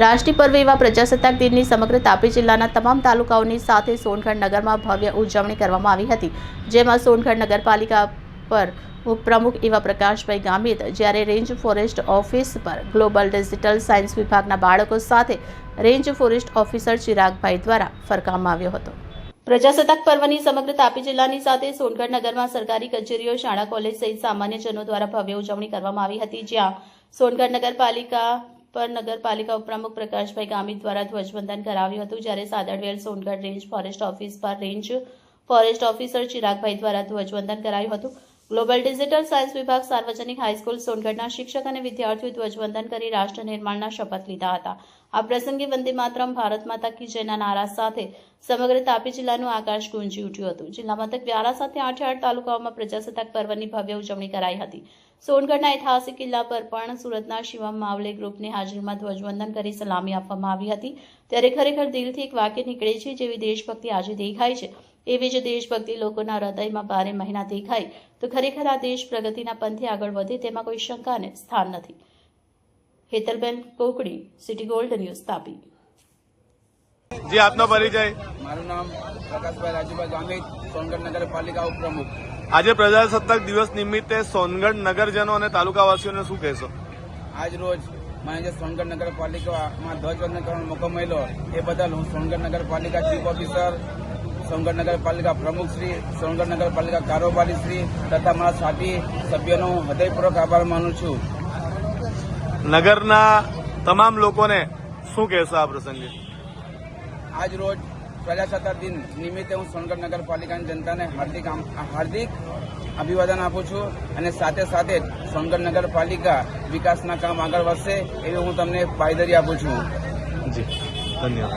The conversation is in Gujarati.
રાષ્ટ્રીય પર્વ એવા પ્રજાસત્તાક દિનની સમગ્ર તાપી જિલ્લાના તમામ તાલુકાઓની સાથે સોનગઢ નગરમાં ભવ્ય ઉજવણી કરવામાં આવી હતી. જેમાં સોનગઢ નગરપાલિકા પર ઉપપ્રમુખ એવા પ્રકાશભાઈ ગામિત, જ્યારે રેન્જ ફોરેસ્ટ ઓફિસ પર ગ્લોબલ ડિજિટલ સાયન્સ વિભાગના બાળકો સાથે રેન્જ ફોરેસ્ટ ઓફિસર ચિરાગભાઈ દ્વારા ફરકાવવામાં આવ્યો હતો. પ્રજાસત્તાક પર્વની સમગ્ર તાપી જિલ્લાની સાથે સોનગઢ નગરમાં સરકારી કચેરીઓ, શાળા, કોલેજ સહિત સામાન્યજનો દ્વારા ભવ્ય ઉજવણી કરવામાં આવી હતી, જ્યાં સોનગઢ નગરપાલિકા પર નગરપાલિકા ઉપપ્રમુખ પ્રકાશભાઈ ગામિત દ્વારા ધ્વજવંદન કરાવ્યું હતું, જ્યારે Sadarvel, Songadh range forest office પર રેન્જ ફોરેસ્ટ ઓફિસર ચિરાગભાઈ દ્વારા ધ્વજવંદન કરાયું હતું. ગ્લોબલ ડિજિટલ સાયન્સ વિભાગ સાર્વજનિક હાઈસ્કૂલ સોનગઢના શિક્ષક અને વિદ્યાર્થીઓ ધ્વજવંદન કરી રાષ્ટ્ર નિર્માણના શપથ લીધા હતા. આ પ્રસંગે વંદે માતરમ, ભારત માતા કી જયના નારા સાથે સમગ્ર તાપી જિલ્લાનું આકાશ ગુંજી ઉઠ્યું હતું. જિલ્લા મથક વ્યારા સાથે આઠે આઠ તાલુકાઓમાં પ્રજાસત્તાક પર્વની ભવ્ય ઉજવણી કરાઈ હતી. સોનગઢના ઐતિહાસિક કિલ્લા પર પણ સુરતના શિવમ માવલે ગ્રુપની હાજરીમાં ધ્વજવંદન કરી સલામી આપવામાં આવી હતી. ત્યારે ખરેખર દિલથી એક વાક્ય નીકળે છે, જેવી દેશભક્તિ આજે દેખાય છે. એવી જ દેશભક્તિ લોકોના હૃદયમાં બારે મહિના દેખાય તો ખરેખર આ દેશ પ્રગતિના પંથે આગળ વધે તેમાં કોઈ શંકાને સ્થાન નથી. Hetalben Kokdi city gold news Tapi. જી આપનો પરિચય? મારું નામ પ્રકાશભાઈ રાજુભાઈ ગામિત સોનગઢ નગરપાલિકા ઉપપ્રમુખ. આજે પ્રજાસત્તાક દિવસ નિમિત્તે સોનગઢ નગરજનો અને તાલુકાવાસીઓને શું કહેશો? આજ રોજ મને જે સોનગઢ નગરપાલિકામાં ધ્વજવંદન કરવાનો મોકો મળ્યો એ બદલ હું સોનગઢ નગરપાલિકા ચીફ ઓફિસર સોનગઢ નગરપાલિકા પ્રમુખ શ્રી સોનગઢ નગરપાલિકા કારોબારી શ્રી તથા મારા સાથી સભ્યોનો હૃદયપૂર્વક આભાર માનું છું. નગરના તમામ લોકોને શું કહેશો આ પ્રસંગે? આજ રોજ પ્રજાસત્તાક દિન નિમિત્તે હું સોનગઢ નગરપાલિકાની જનતાને હાર્દિક હાર્દિક અભિવાદન આપું છું અને સાથે સાથે જ સોનગઢ નગરપાલિકા વિકાસના કામ આગળ વધશે એવી હું તમને પાયદરી આપું છું. જી ધન્યવાદ.